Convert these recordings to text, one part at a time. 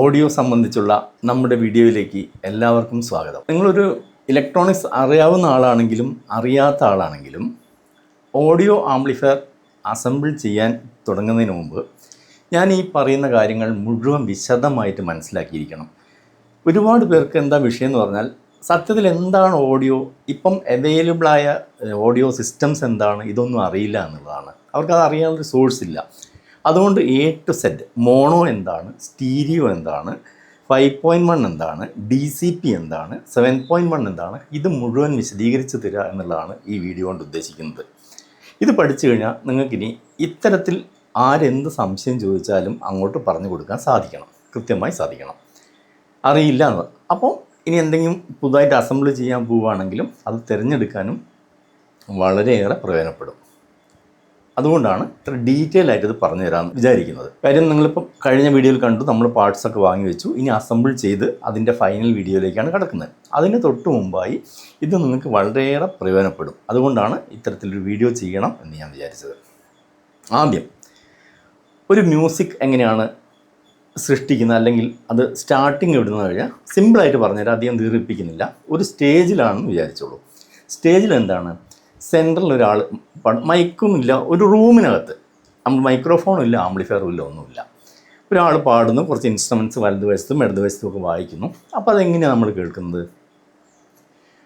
Audio സംബന്ധിച്ചുള്ള നമ്മുടെ വീഡിയോയിലേക്ക് എല്ലാവർക്കും സ്വാഗതം. നിങ്ങളൊരു ഇലക്ട്രോണിക്സ് അറിയാവുന്ന ആളാണെങ്കിലും അറിയാത്ത ആളാണെങ്കിലും ഓഡിയോ ആംപ്ലിഫയർ അസംബിൾ ചെയ്യാൻ തുടങ്ങുന്നതിന് മുമ്പ് ഞാൻ ഈ പറയുന്ന കാര്യങ്ങൾ മുഴുവൻ വിശദമായിട്ട് മനസ്സിലാക്കിയിരിക്കണം. ഒരുപാട് പേർക്ക് എന്താ വിഷയം എന്ന് പറഞ്ഞാൽ സത്യത്തിൽ എന്താണ് ഓഡിയോ? ഇപ്പം അവൈലബിളായ ഓഡിയോ സിസ്റ്റംസ് എന്താണ്? ഇതൊന്നും അറിയില്ല എന്നുള്ളതാണ്. അവർക്കത് അറിയാനൊരു സോഴ്സ് ഇല്ല. അതുകൊണ്ട് എ ടു സെറ്റ് മോണോ എന്താണ് സ്റ്റീരിയോ എന്താണ് ഫൈവ് പോയിന്റ് വൺ എന്താണ് ഡി സി പി എന്താണ് സെവൻ പോയിന്റ് വൺ എന്താണ് ഇത് മുഴുവൻ വിശദീകരിച്ച് തരിക എന്നുള്ളതാണ് ഈ വീഡിയോ കൊണ്ട് ഉദ്ദേശിക്കുന്നത്. ഇത് പഠിച്ചു കഴിഞ്ഞാൽ നിങ്ങൾക്കിനി ഇത്തരത്തിൽ ആരെന്ത് സംശയം ചോദിച്ചാലും അങ്ങോട്ട് പറഞ്ഞു കൊടുക്കാൻ സാധിക്കണം കൃത്യമായി സാധിക്കണം. അറിയില്ല എന്ന്. അപ്പോൾ ഇനി എന്തെങ്കിലും പുതുതായിട്ട് അസംബിൾ ചെയ്യാൻ പോവുകയാണെങ്കിലും അത് തിരഞ്ഞെടുക്കാനും വളരെയേറെ പ്രയോജനപ്പെടും. അതുകൊണ്ടാണ് ഇത്ര ഡീറ്റെയിൽ ആയിട്ട് ഇത് പറഞ്ഞു തരാമെന്ന് വിചാരിക്കുന്നത്. കാര്യം നിങ്ങളിപ്പം കഴിഞ്ഞ വീഡിയോയിൽ കണ്ടു നമ്മൾ പാർട്സ് ഒക്കെ വാങ്ങി വെച്ചു. ഇനി അസംബിൾ ചെയ്ത് അതിന്റെ ഫൈനൽ വീഡിയോയിലേക്കാണ് കിടക്കുന്നത്. അതിന് തൊട്ട് മുമ്പായി ഇത് നിങ്ങൾക്ക് വളരെയേറെ പ്രയോജനപ്പെടും. അതുകൊണ്ടാണ് ഇത്തരത്തിലൊരു വീഡിയോ ചെയ്യണം എന്ന് ഞാൻ വിചാരിച്ചത്. ആദ്യം ഒരു മ്യൂസിക് എങ്ങനെയാണ് സൃഷ്ടിക്കുന്നത്? അല്ലെങ്കിൽ അത് സ്റ്റാർട്ടിങ് ഇടുന്നത് കഴിഞ്ഞാൽ സിമ്പിളായിട്ട് പറഞ്ഞുതരാം. അധികം ദീർഘിപ്പിക്കുന്നില്ല. ഒരു സ്റ്റേജിലാണെന്ന് വിചാരിച്ചോളൂ. സ്റ്റേജിൽ എന്താണ്? സെന്ററിൽ ഒരാൾ മൈക്കൊന്നുമില്ല ഒരു റൂമിനകത്ത്. മൈക്രോഫോണും ഇല്ല ആംപ്ലിഫയറും ഇല്ല ഒന്നുമില്ല. ഒരാൾ പാടുന്നു കുറച്ച് ഇൻസ്ട്രുമെന്റ്സ് വലതുവശത്തും ഇടതുവശത്തും ഒക്കെ വായിക്കുന്നു. അപ്പോൾ അതെങ്ങനെയാണ് നമ്മൾ കേൾക്കുന്നത്?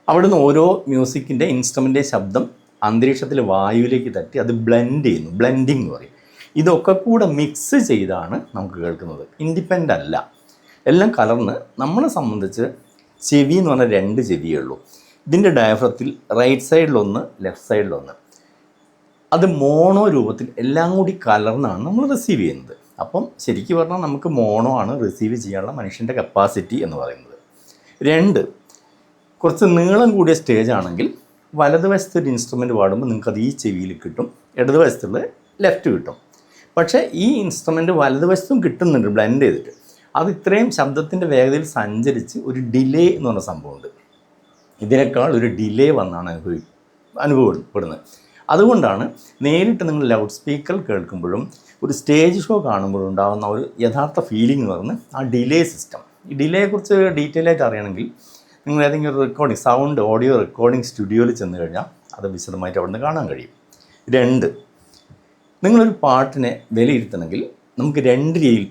അവിടുന്ന് ഓരോ മ്യൂസിക്കിന്റെ ഇൻസ്ട്രുമെന്റെ ശബ്ദം അന്തരീക്ഷത്തിൽ വായുവിലേക്ക് തട്ടി അത് ബ്ലെൻഡ് ചെയ്യുന്നു ബ്ലെൻഡിങ് എന്ന് പറയും. ഇതൊക്കെ കൂടെ മിക്സ് ചെയ്താണ് നമുക്ക് കേൾക്കുന്നത്. ഇൻഡിപെൻഡന്റ് അല്ല. എല്ലാം കലർന്ന് നമ്മളെ സംബന്ധിച്ച് ചെവി എന്ന് പറഞ്ഞാൽ രണ്ട് ചെവിയേ ഉള്ളൂ. ഇതിന്റെ ഡയഫ്രത്തിൽ റൈറ്റ് സൈഡിലൊന്ന് ലെഫ്റ്റ് സൈഡിലൊന്ന് അത് മോണോ രൂപത്തിൽ എല്ലാം കൂടി കലർന്നാണ് നമ്മൾ റിസീവ് ചെയ്യുന്നത്. അപ്പം ശരിക്കും പറഞ്ഞാൽ നമുക്ക് മോണോ ആണ് റിസീവ് ചെയ്യാനുള്ള മനുഷ്യന്റെ കപ്പാസിറ്റി എന്ന് പറയുന്നത്. രണ്ട് കുറച്ച് നീളം കൂടിയ സ്റ്റേജ് ആണെങ്കിൽ വലതുവശത്ത് ഒരു ഇൻസ്ട്രുമെന്റ് പാടുമ്പോൾ നിങ്ങൾക്ക് അത് ഈ ചെവിയിൽ കിട്ടും ഇടതുവശത്തുള്ള ലെഫ്റ്റ് കിട്ടും. പക്ഷേ ഈ ഇൻസ്ട്രുമെന്റ് വലതുവശത്തും കിട്ടുന്നുണ്ട് ബ്ലെൻഡ് ചെയ്തിട്ട്. അത് ഇത്രയും ശബ്ദത്തിന്റെ വേഗതയിൽ സഞ്ചരിച്ച് ഒരു ഡിലേ എന്ന് പറഞ്ഞ സംഭവമുണ്ട്. ഇതിനേക്കാൾ ഒരു ഡിലേ വന്നാണ് അനുഭവി അനുഭവപ്പെടുന്നത്. അതുകൊണ്ടാണ് നേരിട്ട് നിങ്ങൾ ലൗഡ് സ്പീക്കർ കേൾക്കുമ്പോഴും ഒരു സ്റ്റേജ് ഷോ കാണുമ്പോഴും ഉണ്ടാകുന്ന ഒരു യഥാർത്ഥ ഫീലിംഗ് എന്ന് പറയുന്നത് ആ ഡിലേ സിസ്റ്റം ഈ ഡിലേയെക്കുറിച്ച് ഡീറ്റെയിൽ ആയിട്ട് അറിയണമെങ്കിൽ നിങ്ങൾ ഏതെങ്കിലും ഒരു റെക്കോർഡിംഗ് സൗണ്ട് ഓഡിയോ റെക്കോർഡിംഗ് സ്റ്റുഡിയോയിൽ ചെന്ന് കഴിഞ്ഞാൽ അത് വിശദമായിട്ട് അവിടെ നിന്ന് കാണാൻ കഴിയും. രണ്ട് നിങ്ങളൊരു പാട്ടിനെ വിലയിരുത്തണമെങ്കിൽ നമുക്ക് രണ്ട് രീതിയിൽ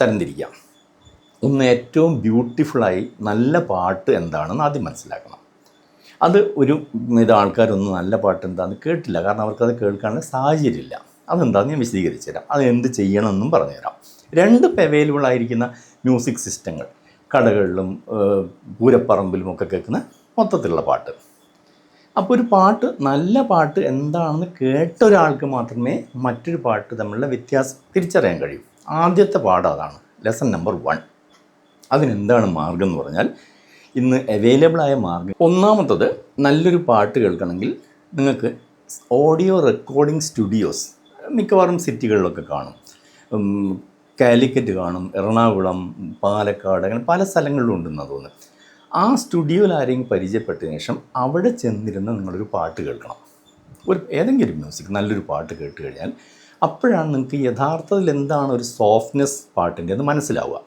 തരംതിരിക്കാം. ഒന്ന് ഏറ്റവും ബ്യൂട്ടിഫുള്ളായി നല്ല പാട്ട് എന്താണെന്ന് ആദ്യം മനസ്സിലാക്കണം. അത് ഒരു ഇത് ആൾക്കാരൊന്നും നല്ല പാട്ട് എന്താണെന്ന് കേട്ടില്ല. കാരണം അവർക്കത് കേൾക്കാനുള്ള സാഹചര്യമില്ല. അതെന്താണെന്ന് ഞാൻ വിശദീകരിച്ചു തരാം അത് എന്ത് ചെയ്യണമെന്നും പറഞ്ഞുതരാം. രണ്ട് അവൈലബിൾ ആയിരിക്കുന്ന മ്യൂസിക് സിസ്റ്റങ്ങൾ കടകളിലും പൂരപ്പറമ്പിലും ഒക്കെ കേൾക്കുന്ന മൊത്തത്തിലുള്ള പാട്ട്. അപ്പോൾ ഒരു പാട്ട് നല്ല പാട്ട് എന്താണെന്ന് കേട്ട ഒരാൾക്ക് മാത്രമേ മറ്റൊരു പാട്ട് തമ്മിലുള്ള വ്യത്യാസം തിരിച്ചറിയാൻ കഴിയൂ. ആദ്യത്തെ പാഠം അതാണ്. ലെസൺ നമ്പർ വൺ അതിനെന്താണ് മാർഗം എന്ന് പറഞ്ഞാൽ ഇന്ന് അവൈലബിളായ മാർഗം. ഒന്നാമത്തത് നല്ലൊരു പാട്ട് കേൾക്കണമെങ്കിൽ നിങ്ങൾക്ക് ഓഡിയോ റെക്കോർഡിംഗ് സ്റ്റുഡിയോസ് മിക്കവാറും സിറ്റികളിലൊക്കെ കാണും. കാലിക്കറ്റ് കാണും എറണാകുളം പാലക്കാട് അങ്ങനെ പല സ്ഥലങ്ങളിലും ഉണ്ടെന്ന് തോന്നുന്നു ആ സ്റ്റുഡിയോയിൽ ആരെങ്കിലും പരിചയപ്പെട്ടതിന് ശേഷം അവിടെ ചെന്നിരുന്ന് നിങ്ങളൊരു പാട്ട് കേൾക്കണം. ഒരു ഏതെങ്കിലും മ്യൂസിക് നല്ലൊരു പാട്ട് കേട്ട് കഴിഞ്ഞാൽ അപ്പോഴാണ് നിങ്ങൾക്ക് യഥാർത്ഥത്തിൽ എന്താണ് ഒരു സോഫ്റ്റ്നെസ് പാട്ടിന്റെ എന്ന് മനസ്സിലാവുക.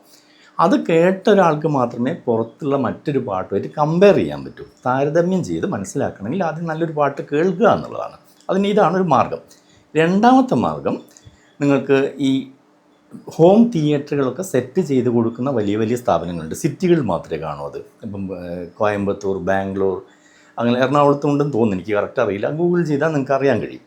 അത് കേട്ട ഒരാൾക്ക് മാത്രമേ പുറത്തുള്ള മറ്റൊരു പാട്ടുമായിട്ട് കമ്പയർ ചെയ്യാൻ പറ്റൂ. താരതമ്യം ചെയ്ത് മനസ്സിലാക്കണമെങ്കിൽ ആദ്യം നല്ലൊരു പാട്ട് കേൾക്കുക എന്നുള്ളതാണ്. അതിന് ഇതാണ് ഒരു മാർഗം. രണ്ടാമത്തെ മാർഗം നിങ്ങൾക്ക് ഈ ഹോം തിയേറ്ററുകളൊക്കെ സെറ്റ് ചെയ്ത് കൊടുക്കുന്ന വലിയ വലിയ സ്ഥാപനങ്ങളുണ്ട്. സിറ്റികളിൽ മാത്രമേ കാണൂ അത്. ഇപ്പം കോയമ്പത്തൂർ ബാംഗ്ലൂർ അങ്ങനെ എറണാകുളത്തുണ്ടെന്ന് തോന്നുന്നു. എനിക്ക് കറക്റ്റ് അറിയില്ല. ഗൂഗിൾ ചെയ്താൽ നിങ്ങൾക്ക് അറിയാൻ കഴിയും.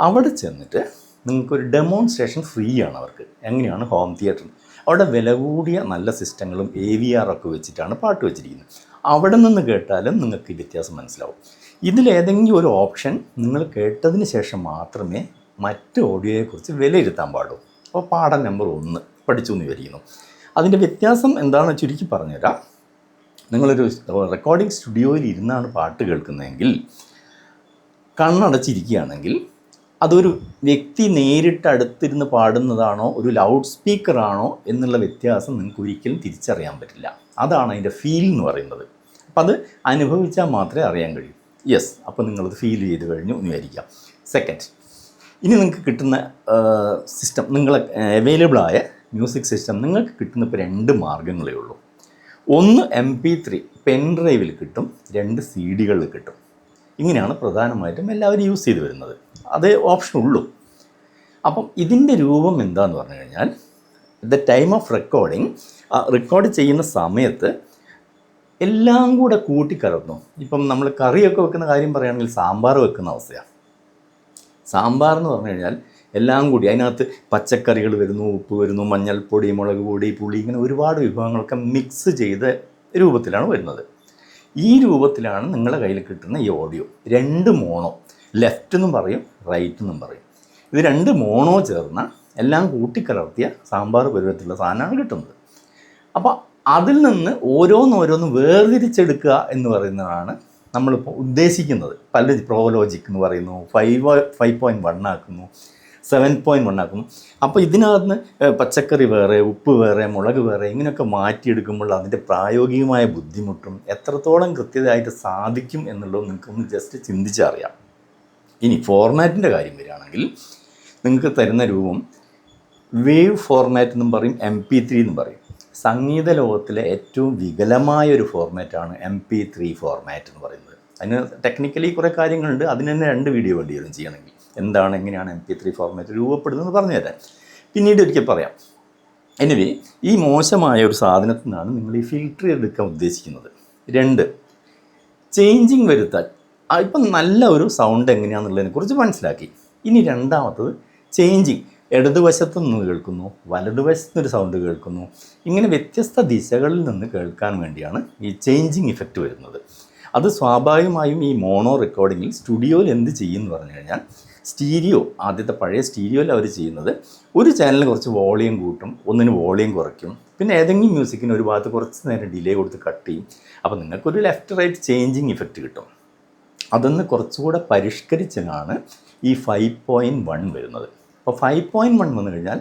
അവിടെ ചെന്നിട്ട് നിങ്ങൾക്കൊരു ഡെമോൺസ്ട്രേഷൻ ഫ്രീ ആണ് അവർക്ക്. എങ്ങനെയാണ് ഹോം തിയേറ്റർ അവിടെ വില കൂടിയ നല്ല സിസ്റ്റങ്ങളും എ വി ആർ ഒക്കെ വെച്ചിട്ടാണ് പാട്ട് വെച്ചിരിക്കുന്നത്. അവിടെ നിന്ന് കേട്ടാലും നിങ്ങൾക്ക് ഈ വ്യത്യാസം മനസ്സിലാവും. ഇതിലേതെങ്കിലും ഒരു ഓപ്ഷൻ നിങ്ങൾ കേട്ടതിന് ശേഷം മാത്രമേ മറ്റ് ഓഡിയോയെക്കുറിച്ച് വിലയിരുത്താൻ പാടൂ അപ്പോൾ പാഠം നമ്പർ ഒന്ന് പഠിച്ചു എന്ന് വിചാരിക്കുന്നു. അതിന്റെ വ്യത്യാസം എന്താണെന്ന് ചുരുക്കി പറഞ്ഞുതരാം. നിങ്ങളൊരു റെക്കോർഡിംഗ് സ്റ്റുഡിയോയിൽ ഇരുന്നാണ് പാട്ട് കേൾക്കുന്നതെങ്കിൽ കണ്ണടച്ചിരിക്കുകയാണെങ്കിൽ അതൊരു വ്യക്തി നേരിട്ട് അടുത്തിരുന്ന് പാടുന്നതാണോ ഒരു ലൗഡ് സ്പീക്കറാണോ എന്നുള്ള വ്യത്യാസം നിങ്ങൾക്ക് ഒരിക്കലും തിരിച്ചറിയാൻ പറ്റില്ല. അതാണ് അതിന്റെ ഫീൽ എന്ന് പറയുന്നത്. അപ്പം അത് അനുഭവിച്ചാൽ മാത്രമേ അറിയാൻ കഴിയൂ. യെസ് അപ്പോൾ നിങ്ങളത് ഫീൽ ചെയ്ത് കഴിഞ്ഞു എന്ന് വിചാരിക്കാം. സെക്കൻഡ് ഇനി നിങ്ങൾക്ക് കിട്ടുന്ന സിസ്റ്റം നിങ്ങൾ അവൈലബിൾ ആയ മ്യൂസിക് സിസ്റ്റം നിങ്ങൾക്ക് കിട്ടുന്ന ഇപ്പോൾ രണ്ട് മാർഗങ്ങളേ ഉള്ളൂ. ഒന്ന് എം പി ത്രീ പെൻ ഡ്രൈവിൽ കിട്ടും രണ്ട് സി ഡികളിൽ കിട്ടും. ഇങ്ങനെയാണ് പ്രധാനമായിട്ടും എല്ലാവരും യൂസ് ചെയ്ത് വരുന്നത്. അതേ ഓപ്ഷൻ ഉള്ളൂ. അപ്പം ഇതിന്റെ രൂപം എന്താന്ന് പറഞ്ഞു കഴിഞ്ഞാൽ the time of recording record ചെയ്യുന്ന സമയത്ത് എല്ലാം കൂടെ കൂട്ടിക്കലർന്നു. ഇപ്പം നമ്മൾ കറിയൊക്കെ വെക്കുന്ന കാര്യം പറയുകയാണെങ്കിൽ സാമ്പാർ വെക്കുന്ന അവസ്ഥയാണ് സാമ്പാർ എന്ന് പറഞ്ഞു കഴിഞ്ഞാൽ എല്ലാം കൂടി അതിനകത്ത് പച്ചക്കറികൾ വരുന്നു ഉപ്പ് വരുന്നു മഞ്ഞൾപ്പൊടി മുളക് പൊടി പുളി ഇങ്ങനെ ഒരുപാട് വിഭവങ്ങളൊക്കെ മിക്സ് ചെയ്ത രൂപത്തിലാണ് വരുന്നത്. ഈ രൂപത്തിലാണ് നിങ്ങളുടെ കയ്യിൽ കിട്ടുന്ന ഈ ഓഡിയോ രണ്ട് മോണോ. ലെഫ്റ്റ് എന്നും പറയും റൈറ്റ് എന്നും പറയും. ഇത് രണ്ട് മോണോ ചേർന്ന എല്ലാം കൂട്ടിക്കലർത്തിയ സാമ്പാർ പരുവത്തിലുള്ള സാധനമാണ് കിട്ടുന്നത്. അപ്പോൾ അതിൽ നിന്ന് ഓരോന്നോരോന്ന് വേർതിരിച്ചെടുക്കുക എന്ന് പറയുന്നതാണ് നമ്മളിപ്പോൾ ഉദ്ദേശിക്കുന്നത്. പല പ്രോലോജിക് എന്ന് പറയുന്നു ഫൈവ് ഫൈവ് പോയിന്റ് വൺ ആക്കുന്നു സെവൻ പോയിന്റ് വൺ ആക്കുന്നു. അപ്പോൾ ഇതിനകത്ത് പച്ചക്കറി വേറെ ഉപ്പ് വേറെ മുളക് വേറെ ഇങ്ങനെയൊക്കെ മാറ്റിയെടുക്കുമ്പോൾ അതിന്റെ പ്രായോഗികമായ ബുദ്ധിമുട്ടും എത്രത്തോളം കൃത്യതയായിട്ട് സാധിക്കും എന്നുള്ളത് നിങ്ങൾക്കൊന്ന് ജസ്റ്റ് ചിന്തിച്ചറിയാം. ഇനി ഫോർമാറ്റിന്റെ കാര്യം വരികയാണെങ്കിൽ നിങ്ങൾക്ക് തരുന്ന രൂപം വേവ് ഫോർമാറ്റ് എന്നും പറയും എം പി ത്രീ എന്നും പറയും. സംഗീത ലോകത്തിലെ ഏറ്റവും വികലമായ ഒരു ഫോർമാറ്റാണ് എം പി ത്രീ ഫോർമാറ്റ് എന്ന് പറയുന്നത്. അതിന് ടെക്നിക്കലി കുറേ കാര്യങ്ങളുണ്ട്. അതിന് തന്നെ രണ്ട് വീഡിയോ വേണ്ടി വരും ചെയ്യണമെങ്കിൽ. എന്താണ് എങ്ങനെയാണ് എം പി ത്രീ ഫോർമാറ്റ് രൂപപ്പെടുന്നത് പറഞ്ഞു തരാം പിന്നീട് ഒരിക്കൽ പറയാം. എനിവേ ഈ മോശമായ ഒരു സാധനത്തിൽ നിന്നാണ് നിങ്ങൾ ഈ ഫിൽറ്റർ എടുക്കാൻ ഉദ്ദേശിക്കുന്നത്. രണ്ട് ചേഞ്ചിങ് വരുത്താൻ ഇപ്പം നല്ല ഒരു സൗണ്ട് എങ്ങനെയാണെന്നുള്ളതിനെ കുറിച്ച് മനസ്സിലാക്കി. ഇനി രണ്ടാമത്തത് ചേഞ്ചിങ് ഇടതുവശത്തു നിന്ന് കേൾക്കുന്നു വലതുവശത്തു നിന്നൊരു സൗണ്ട് കേൾക്കുന്നു. ഇങ്ങനെ വ്യത്യസ്ത ദിശകളിൽ നിന്ന് കേൾക്കാൻ വേണ്ടിയാണ് ഈ ചേഞ്ചിങ് ഇഫക്റ്റ് വരുന്നത്. അത് സ്വാഭാവികമായും ഈ മോണോ റെക്കോർഡിങ്ങിൽ സ്റ്റുഡിയോയിൽ എന്ത് ചെയ്യും എന്ന് പറഞ്ഞു കഴിഞ്ഞാൽ സ്റ്റീരിയോ ആദ്യത്തെ പഴയ സ്റ്റീരിയോയിൽ അവർ ചെയ്യുന്നത് ഒരു ചാനലിന് കുറച്ച് വോളിയം കൂട്ടും ഒന്നിന് വോളിയം കുറയ്ക്കും. പിന്നെ ഏതെങ്കിലും മ്യൂസിക്കിന് ഒരു ഭാഗത്ത് കുറച്ച് നേരം ഡിലേ കൊടുത്ത് കട്ട് ചെയ്യും. അപ്പോൾ നിങ്ങൾക്കൊരു ലെഫ്റ്റ് റൈറ്റ് ചേഞ്ചിങ് ഇഫക്റ്റ് കിട്ടും. അതൊന്ന് കുറച്ചുകൂടെ പരിഷ്കരിച്ചാണ് ഈ ഫൈവ് പോയിന്റ് വൺ വരുന്നത്. അപ്പോൾ ഫൈവ് പോയിന്റ് വൺ വന്നു കഴിഞ്ഞാൽ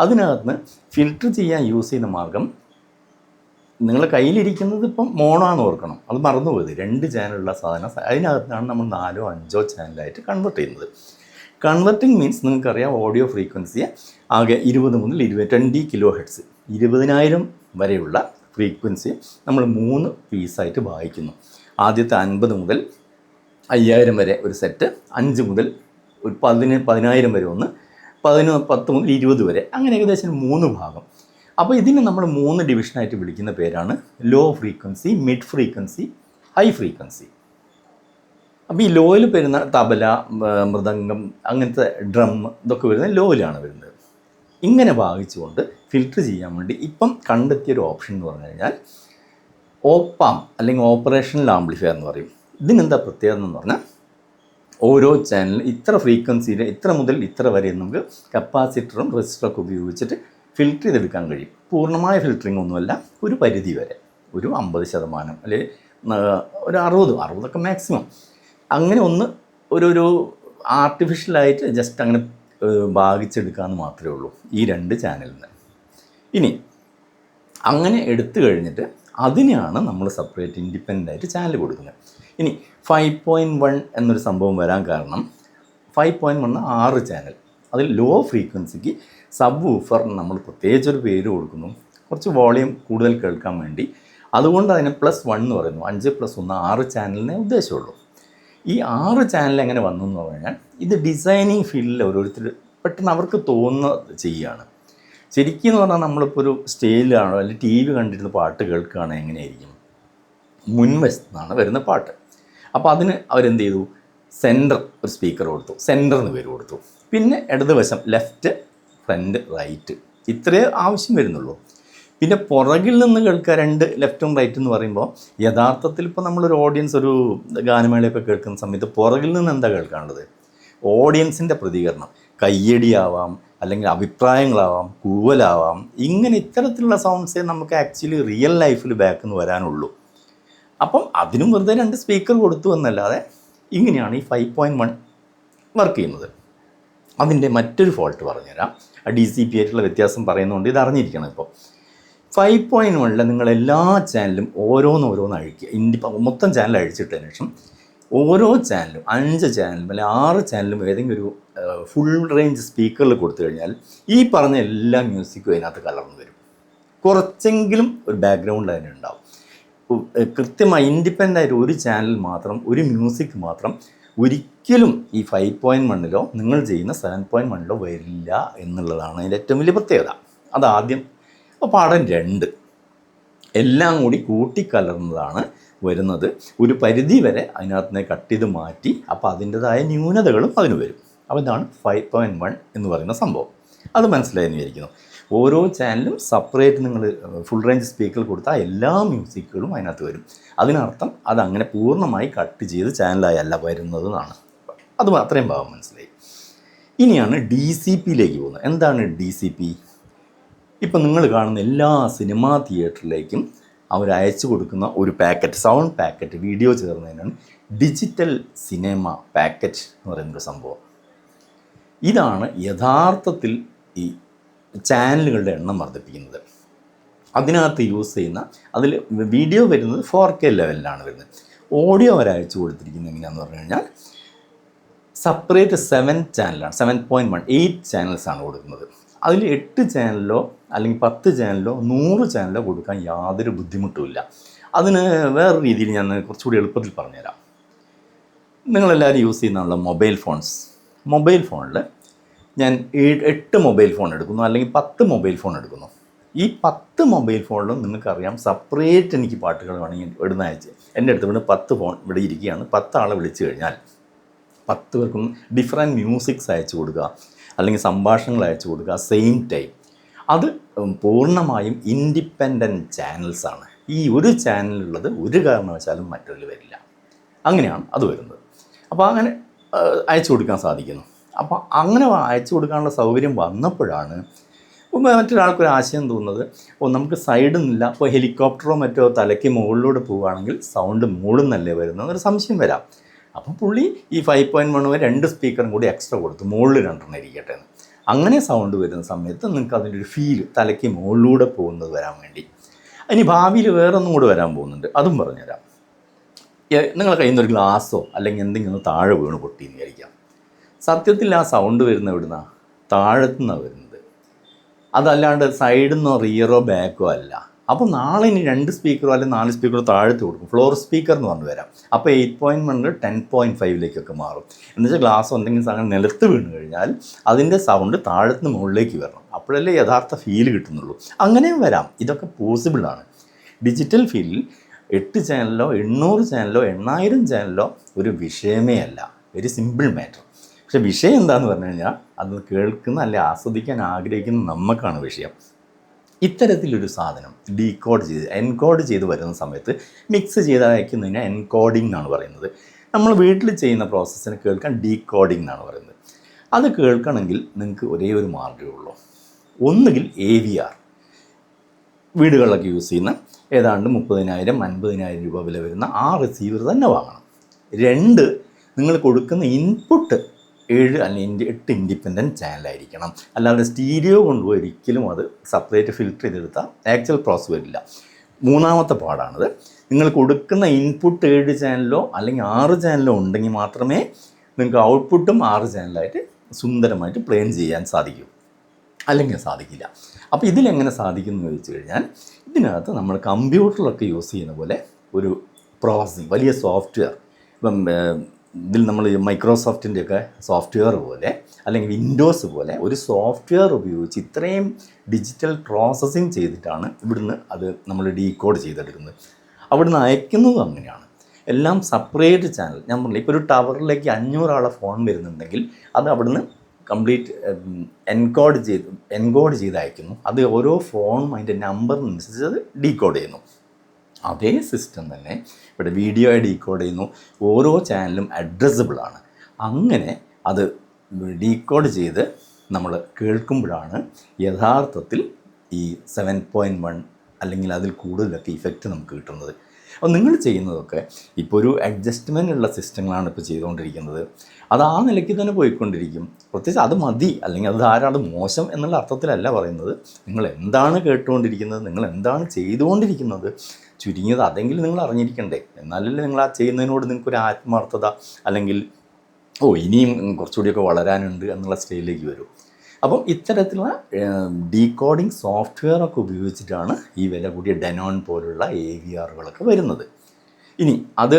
അതിനകത്ത് ഫിൽറ്റർ ചെയ്യാൻ യൂസ് ചെയ്യുന്ന മാർഗം നിങ്ങളുടെ കയ്യിലിരിക്കുന്നത് ഇപ്പം മോണാന്ന് ഓർക്കണം. അത് മറന്നുപോയത്. രണ്ട് ചാനലുള്ള സാധനം. അതിനകത്താണ് നമ്മൾ നാലോ അഞ്ചോ ചാനലായിട്ട് കൺവേർട്ട് ചെയ്യുന്നത്. കൺവെർട്ടിംഗ് മീൻസ് നിങ്ങൾക്കറിയാം ഓഡിയോ ഫ്രീക്വൻസി ആകെ ഇരുപത് മുതൽ ഇരുപത് ട്വന്റി കിലോ ഹെഡ്സ് ഇരുപതിനായിരം വരെയുള്ള ഫ്രീക്വൻസി നമ്മൾ മൂന്ന് പീസായിട്ട് വായിക്കുന്നു. ആദ്യത്തെ അൻപത് മുതൽ അയ്യായിരം വരെ ഒരു സെറ്റ് അഞ്ച് മുതൽ ഒരു പതിന് പതിനായിരം വരെ ഒന്ന് പതിന് പത്ത് മുതൽ ഇരുപത് വരെ അങ്ങനെ ഏകദേശം മൂന്ന് ഭാഗം. അപ്പോൾ ഇതിനെ നമ്മൾ മൂന്ന് ഡിവിഷനായിട്ട് വിളിക്കുന്ന പേരാണ്. Low frequency mid frequency high frequency അപ്പോൾ ഈ ലോയിൽ വരുന്ന തബല മൃദംഗം അങ്ങനത്തെ ഡ്രം ഇതൊക്കെ വരുന്നത് ലോയിലാണ് വരുന്നത്. ഇങ്ങനെ ഭാഗിച്ചുകൊണ്ട് ഫിൽട്ടർ ചെയ്യാൻ വേണ്ടി ഇപ്പം കണ്ടെത്തിയ ഒരു ഓപ്ഷൻ എന്ന് പറഞ്ഞു കഴിഞ്ഞാൽ ഓപ്പാം അല്ലെങ്കിൽ ഓപ്പറേഷണൽ ആംപ്ലിഫയർ എന്ന് പറയും. ഇതിനെന്താ പ്രത്യേകത എന്ന് പറഞ്ഞാൽ ഓരോ ചാനൽ ഇത്ര ഫ്രീക്വൻസിയിൽ ഇത്ര മുതൽ ഇത്ര വരെ നമുക്ക് കപ്പാസിറ്ററും റെസിസ്റ്ററൊക്കെ ഉപയോഗിച്ചിട്ട് ഫിൽറ്റർ ചെയ്തെടുക്കാൻ കഴിയും. പൂർണമായ ഫിൽറ്ററിംഗ് ഒന്നുമല്ല ഒരു പരിധി വരെ. ഒരു അമ്പത് ശതമാനം അല്ലെങ്കിൽ ഒരു അറുപത് അറുപതൊക്കെ മാക്സിമം അങ്ങനെ ഒന്ന് ഒരു ഒരു ആർട്ടിഫിഷ്യലായിട്ട് ജസ്റ്റ് അങ്ങനെ ഭാഗിച്ചെടുക്കാമെന്ന് മാത്രമേ ഉള്ളൂ ഈ രണ്ട് ചാനലിൽ നിന്ന് ഇനി അങ്ങനെ എടുത്തു കഴിഞ്ഞിട്ട് അതിനെയാണ് നമ്മൾ സെപ്പറേറ്റ് ഇൻഡിപെൻഡന്റ് ആയിട്ട് ചാനൽ കൊടുക്കുന്നത്. ഇനി ഫൈവ് പോയിന്റ് വൺ എന്നൊരു സംഭവം വരാൻ കാരണം ഫൈവ് പോയിന്റ് വൺ ആറ് ചാനൽ അതിൽ ലോ ഫ്രീക്വൻസിക്ക് സബ് ഊഫർ നമ്മൾ പ്രത്യേകിച്ച് ഒരു പേര് കൊടുക്കുന്നു. കുറച്ച് വോളിയം കൂടുതൽ കേൾക്കാൻ വേണ്ടി. അതുകൊണ്ട് അതിനെ പ്ലസ് വൺ എന്ന് പറയുന്നു. അഞ്ച് പ്ലസ് ഒന്ന് ആറ് ചാനലിനെ ഉദ്ദേശമുള്ളൂ ഈ ആറ് ചാനൽ എങ്ങനെ വന്നു എന്ന് പറഞ്ഞാൽ ഇത് ഡിസൈനിങ് ഫീൽഡിൽ ഓരോരുത്തർ പെട്ടെന്ന് അവർക്ക് തോന്നുന്ന ചെയ്യുകയാണ് ശരിക്കും എന്ന് പറഞ്ഞാൽ നമ്മളിപ്പോൾ ഒരു സ്റ്റേജിലാണോ അല്ലെങ്കിൽ ടി വി കണ്ടിരുന്ന പാട്ട് കേൾക്കുകയാണെങ്കിൽ എങ്ങനെയായിരിക്കും? മുൻവശത്തു നിന്നാണ് വരുന്ന പാട്ട്. അപ്പോൾ അതിന് അവരെന്ത് ചെയ്തു സെന്റർ ഒരു സ്പീക്കർ കൊടുത്തു. സെന്റർ എന്ന് പേര് കൊടുത്തു. പിന്നെ ഇടതുവശം ലെഫ്റ്റ് ഫ്രണ്ട് റൈറ്റ് ഇത്രേ ആവശ്യം വരുന്നുള്ളൂ. പിന്നെ പുറകിൽ നിന്ന് കേൾക്കുക രണ്ട് ലെഫ്റ്റും റൈറ്റും എന്ന് പറയുമ്പോൾ യഥാർത്ഥത്തിൽ ഇപ്പോൾ നമ്മളൊരു ഓഡിയൻസ് ഒരു ഗാനമേളയൊക്കെ കേൾക്കുന്ന സമയത്ത് പുറകിൽ നിന്ന് എന്താ കേൾക്കാനുള്ളത്? ഓഡിയൻസിന്റെ പ്രതികരണം. കയ്യടിയാവാം അല്ലെങ്കിൽ അഭിപ്രായങ്ങളാവാം കൂവലാവാം ഇങ്ങനെ ഇത്തരത്തിലുള്ള സൗണ്ട്സേ നമുക്ക് ആക്ച്വലി റിയൽ ലൈഫിൽ ബാക്ക് നിന്ന് വരാനുള്ളൂ. അപ്പം അതിനും വെറുതെ രണ്ട് സ്പീക്കർ കൊടുത്തു എന്നല്ലാതെ ഇങ്ങനെയാണ് ഈ ഫൈവ് പോയിന്റ് വൺ വർക്ക് ചെയ്യുന്നത്. അതിന്റെ മറ്റൊരു ഫോൾട്ട് പറഞ്ഞുതരാം. ആ ഡി സി പി ആയിട്ടുള്ള വ്യത്യാസം പറയുന്നതുകൊണ്ട് ഇത് അറിഞ്ഞിരിക്കണം ഇപ്പോൾ ഫൈവ് പോയിന്റ് വണ്ണിൽ നിങ്ങൾ എല്ലാ ചാനലും ഓരോന്നോരോന്ന് അഴിക്കുക. ഇൻഡി മൊത്തം ചാനൽ അഴിച്ചിട്ടതിന് ശേഷം ഓരോ ചാനലും അഞ്ച് ചാനലും അല്ലെങ്കിൽ ആറ് ചാനലും ഏതെങ്കിലും ഒരു ഫുൾ റേഞ്ച് സ്പീക്കറിൽ കൊടുത്തു കഴിഞ്ഞാൽ ഈ പറഞ്ഞ എല്ലാ മ്യൂസിക്കും അതിനകത്ത് കലർന്നു വരും. കുറച്ചെങ്കിലും ഒരു ബാക്ക്ഗ്രൗണ്ട് അതിനുണ്ടാവും. കൃത്യമായി ഇൻഡിപെൻഡന്റ് ആയിട്ട് ഒരു ചാനൽ മാത്രം ഒരു മ്യൂസിക് മാത്രം ഒരിക്കലും ഈ ഫൈവ് പോയിന്റ് വണ്ണിലോ നിങ്ങൾ ചെയ്യുന്ന സെവൻ പോയിന്റ് വണ്ണിലോ വരില്ല എന്നുള്ളതാണ് അതിന്റെ ഏറ്റവും വലിയ പ്രത്യേകത. അതാദ്യം അപ്പോൾ പാഠം രണ്ട്. എല്ലാം കൂടി കൂട്ടിക്കലർന്നതാണ് വരുന്നത്. ഒരു പരിധി വരെ അതിനകത്ത് കട്ട് ചെയ്ത് മാറ്റി അപ്പോൾ അതിന്റെതായ ന്യൂനതകളും അതിന് വരും. അപ്പോൾ ഇതാണ് ഫൈവ് പോയിന്റ് വൺ എന്ന് പറയുന്ന സംഭവം. അത് മനസ്സിലായെന്ന് വിചാരിക്കുന്നു. ഓരോ ചാനലും സെപ്പറേറ്റ് നിങ്ങൾ ഫുൾ റേഞ്ച് സ്പീക്കർ കൊടുത്താൽ എല്ലാ മ്യൂസിക്കുകളും അതിനകത്ത് വരും. അതിനർത്ഥം അതങ്ങനെ പൂർണമായി കട്ട് ചെയ്ത് ചാനലായല്ല വരുന്നത് എന്നാണ് അത് അത്രയും ഭാവം മനസ്സിലായി. ഇനിയാണ് ഡി സി പിയിലേക്ക് പോകുന്നത്. എന്താണ് ഡി സി പി ഇപ്പം നിങ്ങൾ കാണുന്ന എല്ലാ സിനിമാ തിയേറ്ററിലേക്കും അവർ അയച്ചു കൊടുക്കുന്ന ഒരു പാക്കറ്റ് സൗണ്ട് പാക്കറ്റ് വീഡിയോ ചേർന്നതിനാണ് ഡിജിറ്റൽ സിനിമ പാക്കറ്റ് എന്ന് പറയുന്നൊരു സംഭവം. ഇതാണ് യഥാർത്ഥത്തിൽ ഈ ചാനലുകളുടെ എണ്ണം വർദ്ധിപ്പിക്കുന്നത്. അതിനകത്ത് യൂസ് ചെയ്യുന്ന അതിൽ വീഡിയോ വരുന്നത് ഫോർ കെ ലെവലിലാണ് വരുന്നത്. ഓഡിയോ അവരയച്ചു കൊടുത്തിരിക്കുന്നത് എങ്ങനെയാണെന്ന് പറഞ്ഞു കഴിഞ്ഞാൽ സെപ്പറേറ്റ് സെവൻ ചാനലാണ് സെവൻ പോയിന്റ് വൺ എയ്റ്റ് ചാനൽസാണ് കൊടുക്കുന്നത്. അതിൽ എട്ട് ചാനലിലോ അല്ലെങ്കിൽ പത്ത് ചാനലിലോ നൂറ് ചാനലോ കൊടുക്കാൻ യാതൊരു ബുദ്ധിമുട്ടുമില്ല അതിന് വേറെ രീതിയിൽ ഞാൻ കുറച്ചുകൂടി എളുപ്പത്തിൽ പറഞ്ഞുതരാം. നിങ്ങളെല്ലാവരും യൂസ് ചെയ്യുന്നതാണല്ലോ മൊബൈൽ ഫോൺസ് മൊബൈൽ ഫോണിൽ ഞാൻ എട്ട് മൊബൈൽ ഫോൺ എടുക്കുന്നു അല്ലെങ്കിൽ പത്ത് മൊബൈൽ ഫോൺ എടുക്കുന്നു. ഈ പത്ത് മൊബൈൽ ഫോണിലും നിങ്ങൾക്കറിയാം സെപ്പറേറ്റ് എനിക്ക് പാട്ടുകൾ വേണമെങ്കിൽ ഇവിടുന്ന് അയച്ച് എന്റെ അടുത്ത് ഇവിടെ പത്ത് ഫോൺ ഇവിടെ ഇരിക്കുകയാണ്. പത്ത് ആളെ വിളിച്ചു കഴിഞ്ഞാൽ പത്ത് പേർക്കും ഡിഫറെന്റ് മ്യൂസിക്സ് അയച്ചു കൊടുക്കുക അല്ലെങ്കിൽ സംഭാഷണങ്ങൾ അയച്ചു കൊടുക്കുക സെയിം ടൈം അത് പൂർണമായും ഇൻഡിപെൻഡന്റ് ചാനൽസാണ് ഈ ഒരു ചാനലുള്ളത് ഒരു കാരണവശാലും മറ്റൊരു വരില്ല. അങ്ങനെയാണ് അത് വരുന്നത്. അപ്പോൾ അങ്ങനെ അയച്ചു കൊടുക്കാൻ സാധിക്കുന്നു. അപ്പോൾ അങ്ങനെ അയച്ചു കൊടുക്കാനുള്ള സൗകര്യം വന്നപ്പോഴാണ് മറ്റൊരാൾക്കൊരു ആശയം തോന്നുന്നത്. ഓ നമുക്ക് സൈഡിൽ നിന്നില്ല. അപ്പോൾ ഹെലികോപ്റ്ററോ മറ്റോ തലയ്ക്ക് മുകളിലൂടെ പോവുകയാണെങ്കിൽ സൗണ്ട് മുകളിൽ നിന്നല്ലേ വരുന്നത്? എന്നൊരു സംശയം വരാം. അപ്പോൾ പുള്ളി ഈ ഫൈവ് പോയിന്റ് വൺ രണ്ട് സ്പീക്കറും കൂടി എക്സ്ട്രാ കൊടുത്തു മുകളിൽ രണ്ടെണ്ണം ഇരിക്കട്ടെ എന്ന്. അങ്ങനെ സൗണ്ട് വരുന്ന സമയത്ത് നിങ്ങൾക്ക് അതിന്റെ ഒരു ഫീൽ തലയ്ക്ക് മുകളിലൂടെ പോകുന്നത് വരാൻ വേണ്ടി. ഇനി ഭാവിയിൽ വേറൊന്നും കൂടെ വരാൻ പോകുന്നുണ്ട്. അതും പറഞ്ഞുതരാം. നിങ്ങളുടെ നിങ്ങളെ കയ്യിൽ നിന്ന് ഒരു ഗ്ലാസ്സോ അല്ലെങ്കിൽ എന്തെങ്കിലും ഒന്ന് താഴെ വീണ് പൊട്ടിയെന്ന് വിചാരിക്കാം. സത്യത്തിൽ ആ സൗണ്ട് വരുന്ന എവിടുന്ന? താഴത്തുനിന്നാണ് വരുന്നത്. അതല്ലാണ്ട് സൈഡിൽ നിന്നോ റിയറോ ബാക്കോ അല്ല. അപ്പോൾ നാളെ ഇനി രണ്ട് സ്പീക്കറോ അല്ലെങ്കിൽ നാല് സ്പീക്കറോ താഴത്ത് കൊടുക്കും. ഫ്ലോർ സ്പീക്കർ എന്ന് പറഞ്ഞു വരാം അപ്പോൾ എയ്റ്റ് പോയിന്റ് വണ്ണിൽ ടെൻ പോയിന്റ് ഫൈവിലേക്കൊക്കെ മാറും. എന്നുവെച്ചാൽ ഗ്ലാസ് എന്തെങ്കിലും സാധനം നിലത്ത് വീണ് കഴിഞ്ഞാൽ അതിന്റെ സൗണ്ട് താഴത്തുനിന്ന് മുകളിലേക്ക് വരണം. അപ്പോഴല്ലേ യഥാർത്ഥ ഫീൽ കിട്ടുന്നുള്ളൂ. അങ്ങനെയും വരാം. ഇതൊക്കെ പോസിബിളാണ് ഡിജിറ്റൽ ഫീലിൽ എട്ട് ചാനലോ എണ്ണൂറ് ചാനലോ എണ്ണായിരം ചാനലോ ഒരു വിഷയമേ അല്ല. വെരി സിമ്പിൾ മാറ്റർ പക്ഷെ വിഷയം എന്താണെന്ന് പറഞ്ഞു കഴിഞ്ഞാൽ അത് കേൾക്കുന്ന അല്ലെ ആസ്വദിക്കാൻ ആഗ്രഹിക്കുന്ന നമുക്കാണ് വിഷയം. ഇത്തരത്തിലൊരു സാധനം ഡീകോഡ് ചെയ്ത് എൻകോഡ് ചെയ്ത് വരുന്ന സമയത്ത് മിക്സ് ചെയ്ത് അയക്കുന്നതിന് എൻകോഡിംഗ് എന്നാണ് പറയുന്നത്. നമ്മൾ വീട്ടിൽ ചെയ്യുന്ന പ്രോസസ്സിന് കേൾക്കാൻ ഡീകോഡിംഗ് എന്നാണ് പറയുന്നത്. അത് കേൾക്കണമെങ്കിൽ നിങ്ങൾക്ക് ഒരേ ഒരു മാർഗമേ ഉള്ളൂ. ഒന്നുകിൽ എ വി ആർ വീടുകളിലൊക്കെ യൂസ് ചെയ്യുന്ന ഏതാണ്ട് മുപ്പതിനായിരം അൻപതിനായിരം രൂപ വില വരുന്ന ആ റിസീവർ തന്നെ വാങ്ങണം. രണ്ട് നിങ്ങൾ കൊടുക്കുന്ന ഇൻപുട്ട് ഏഴ് അല്ലെങ്കിൽ എട്ട് ഇൻഡിപെൻഡന്റ് ചാനലായിരിക്കണം. അല്ലാതെ സ്റ്റീരിയോ കൊണ്ടുപോയി ഒരിക്കലും അത് സെപ്പറേറ്റ് ഫിൽറ്റർ ചെയ്തെടുത്താൽ ആക്ച്വൽ പ്രോസസ് വരില്ല മൂന്നാമത്തെ പാടാണിത്. നിങ്ങൾ കൊടുക്കുന്ന ഇൻപുട്ട് ഏഴ് ചാനലോ അല്ലെങ്കിൽ ആറ് ചാനലോ ഉണ്ടെങ്കിൽ മാത്രമേ നിങ്ങൾക്ക് ഔട്ട്പുട്ടും ആറ് ചാനലായിട്ട് സുന്ദരമായിട്ട് പ്ലെയിൻ ചെയ്യാൻ സാധിക്കൂ. അല്ലെങ്കിൽ സാധിക്കില്ല. അപ്പോൾ ഇതിലെങ്ങനെ സാധിക്കുന്നു എന്ന് ചോദിച്ചു കഴിഞ്ഞാൽ ഇതിനകത്ത് നമ്മൾ കമ്പ്യൂട്ടറിലൊക്കെ യൂസ് ചെയ്യുന്ന പോലെ ഒരു പ്രോസസ്സിങ് വലിയ സോഫ്റ്റ്വെയർ ഇപ്പം ഇതിൽ നമ്മൾ മൈക്രോസോഫ്റ്റിന്റെയൊക്കെ സോഫ്റ്റ്വെയർ പോലെ അല്ലെങ്കിൽ വിൻഡോസ് പോലെ ഒരു സോഫ്റ്റ്വെയർ ഉപയോഗിച്ച് ഇത്രയും ഡിജിറ്റൽ പ്രോസസ്സിങ് ചെയ്തിട്ടാണ് ഇവിടുന്ന് അത് നമ്മൾ ഡീകോഡ് ചെയ്തെടുക്കുന്നത്. അവിടുന്ന് അയക്കുന്നതും അങ്ങനെയാണ്. എല്ലാം സെപ്പറേറ്റ് ചാനൽ. ഞാൻ പറഞ്ഞില്ല ഇപ്പോൾ ഒരു ടവറിലേക്ക് അഞ്ഞൂറാളെ ഫോൺ വരുന്നുണ്ടെങ്കിൽ അത് അവിടുന്ന് കംപ്ലീറ്റ് എൻകോഡ് ചെയ്ത് എൻകോഡ് ചെയ്ത് അയക്കുന്നു. അത് ഓരോ ഫോണും അതിന്റെ നമ്പറിനനുസരിച്ച് അത് ഡീകോഡ് ചെയ്യുന്നു. അതേ സിസ്റ്റം തന്നെ ഇവിടെ വീഡിയോ ഡീകോഡ് ചെയ്യുന്നു. ഓരോ ചാനലും അഡ്രസ്സബിൾ ആണ്. അങ്ങനെ അത് ഡീകോഡ് ചെയ്ത് നമ്മൾ കേൾക്കുമ്പോഴാണ് യഥാർത്ഥത്തിൽ ഈ സെവൻ പോയിന്റ് വൺ അല്ലെങ്കിൽ അതിൽ കൂടുതലൊക്കെ ഇഫക്റ്റ് നമുക്ക് കിട്ടുന്നത്. അപ്പോൾ നിങ്ങൾ ചെയ്യുന്നതൊക്കെ ഇപ്പോൾ ഒരു അഡ്ജസ്റ്റ്മെന്റ് ഉള്ള സിസ്റ്റങ്ങളാണ് ഇപ്പോൾ ചെയ്തുകൊണ്ടിരിക്കുന്നത്. അത് ആ നിലയ്ക്ക് തന്നെ പോയിക്കൊണ്ടിരിക്കും. പ്രത്യേകിച്ച് അത് മതി അല്ലെങ്കിൽ അത് ധാരാളം മോശം എന്നുള്ള അർത്ഥത്തിലല്ല പറയുന്നത്. നിങ്ങൾ എന്താണ് കേട്ടുകൊണ്ടിരിക്കുന്നത്? നിങ്ങൾ എന്താണ് ചെയ്തുകൊണ്ടിരിക്കുന്നത്? ചുരുങ്ങിയത്. അതെങ്കിലും നിങ്ങൾ അറിഞ്ഞിരിക്കണ്ടേ. എന്നാലല്ലേ നിങ്ങൾ ആ ചെയ്യുന്നതിനോട് നിങ്ങൾക്കൊരു ആത്മാർത്ഥത അല്ലെങ്കിൽ ഓ ഇനിയും കുറച്ചുകൂടിയൊക്കെ വളരാനുണ്ട് എന്നുള്ള സ്റ്റേജിലേക്ക് വരും. അപ്പം ഇത്തരത്തിലുള്ള ഡീകോഡിംഗ് സോഫ്റ്റ്വെയർ ഒക്കെ ഉപയോഗിച്ചിട്ടാണ് ഈ വില കൂടിയ ഡെനോൺ പോലുള്ള എ വി ആറുകളൊക്കെ വരുന്നത്. ഇനി അത്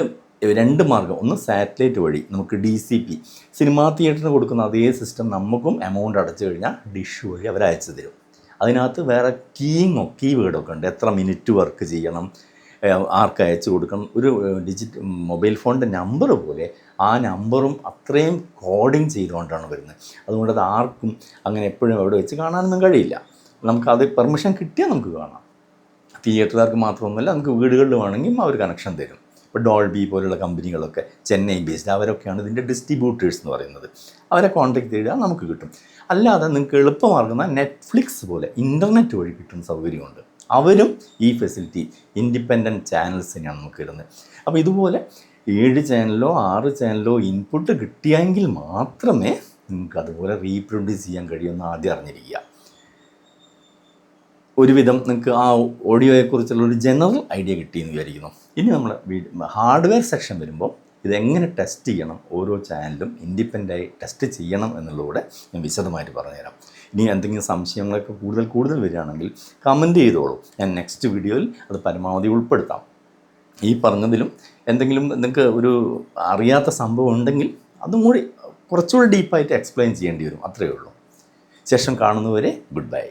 രണ്ട് മാർഗം. ഒന്ന് സാറ്റലൈറ്റ് വഴി നമുക്ക് ഡി സി പി സിനിമാ തിയേറ്ററിന് കൊടുക്കുന്ന അതേ സിസ്റ്റം നമുക്കും എമൗണ്ട് അടച്ചു കഴിഞ്ഞാൽ ഡിഷ് വഴി അവർ അയച്ചു തരും. അതിനകത്ത് വേറെ കീയിങ്ങോ കീ വേർഡൊക്കെ ഉണ്ട്. എത്ര മിനിറ്റ് വർക്ക് ചെയ്യണം ആർക്ക് അയച്ചു കൊടുക്കണം. ഒരു ഡിജിറ്റ് മൊബൈൽ ഫോണിന്റെ നമ്പർ പോലെ ആ നമ്പറും അത്രയും കോഡിങ് ചെയ്തുകൊണ്ടാണ് വരുന്നത്. അതുകൊണ്ട് അത് ആർക്കും അങ്ങനെ എപ്പോഴും അവിടെ വെച്ച് കാണാനൊന്നും കഴിയില്ല. നമുക്ക് നമുക്കത് പെർമിഷൻ കിട്ടിയാൽ നമുക്ക് കാണാം. തിയേറ്ററുകാർക്ക് മാത്രമൊന്നുമല്ല നമുക്ക് വീടുകളിൽ വേണമെങ്കിൽ അവർ കണക്ഷൻ തരും. ഇപ്പോൾ ഡോൾബി പോലുള്ള കമ്പനികളൊക്കെ ചെന്നൈ ബേസ്ഡ് അവരൊക്കെയാണ് ഇതിന്റെ ഡിസ്ട്രിബ്യൂട്ടേഴ്സ് എന്ന് പറയുന്നത്. അവരെ കോൺടാക്ട് ചെയ്താൽ നമുക്ക് കിട്ടും. അല്ലാതെ നിങ്ങൾക്ക് എളുപ്പമാർഗം നെറ്റ്ഫ്ലിക്സ് പോലെ ഇന്റർനെറ്റ് വഴി കിട്ടുന്ന സൗകര്യമുണ്ട്. അവരും ഈ ഫെസിലിറ്റി ഇൻഡിപെൻഡന്റ് ചാനൽസിനെയാണ് നമുക്ക് ഇടുന്നത് അപ്പോൾ ഇതുപോലെ ഏഴ് ചാനലോ ആറ് ചാനലോ ഇൻപുട്ട് കിട്ടിയെങ്കിൽ മാത്രമേ നിങ്ങൾക്ക് അതുപോലെ റീപ്രൊഡ്യൂസ് ചെയ്യാൻ കഴിയുമെന്ന് ആദ്യം അറിഞ്ഞിരിക്കുക. ഒരുവിധം നിങ്ങൾക്ക് ആ ഓഡിയോയെക്കുറിച്ചുള്ള ഒരു ജനറൽ ഐഡിയ കിട്ടി എന്ന് വിചാരിക്കുന്നു. ഇനി നമ്മൾ ഹാർഡ്വെയർ സെക്ഷൻ വരുമ്പോൾ ഇതെങ്ങനെ ടെസ്റ്റ് ചെയ്യണം ഓരോ ചാനലും ഇൻഡിപെൻഡന്റായി ടെസ്റ്റ് ചെയ്യണം എന്നുള്ളതൂടെ ഞാൻ വിശദമായിട്ട് പറഞ്ഞുതരാം. ഇനി എന്തെങ്കിലും സംശയങ്ങളൊക്കെ കൂടുതൽ കൂടുതൽ വരികയാണെങ്കിൽ കമന്റ് ചെയ്തോളൂ. ഞാൻ നെക്സ്റ്റ് വീഡിയോയിൽ അത് പരമാവധി ഉൾപ്പെടുത്താം. ഈ പറഞ്ഞതിലും എന്തെങ്കിലും നിങ്ങൾക്ക് ഒരു അറിയാത്ത സംഭവം ഉണ്ടെങ്കിൽ അതും കൂടി കുറച്ചുകൂടി ഡീപ്പായിട്ട് എക്സ്പ്ലെയിൻ ചെയ്യേണ്ടി വരും. അത്രയേ ഉള്ളൂ. ശേഷം കാണുന്നവരെ ഗുഡ് ബൈ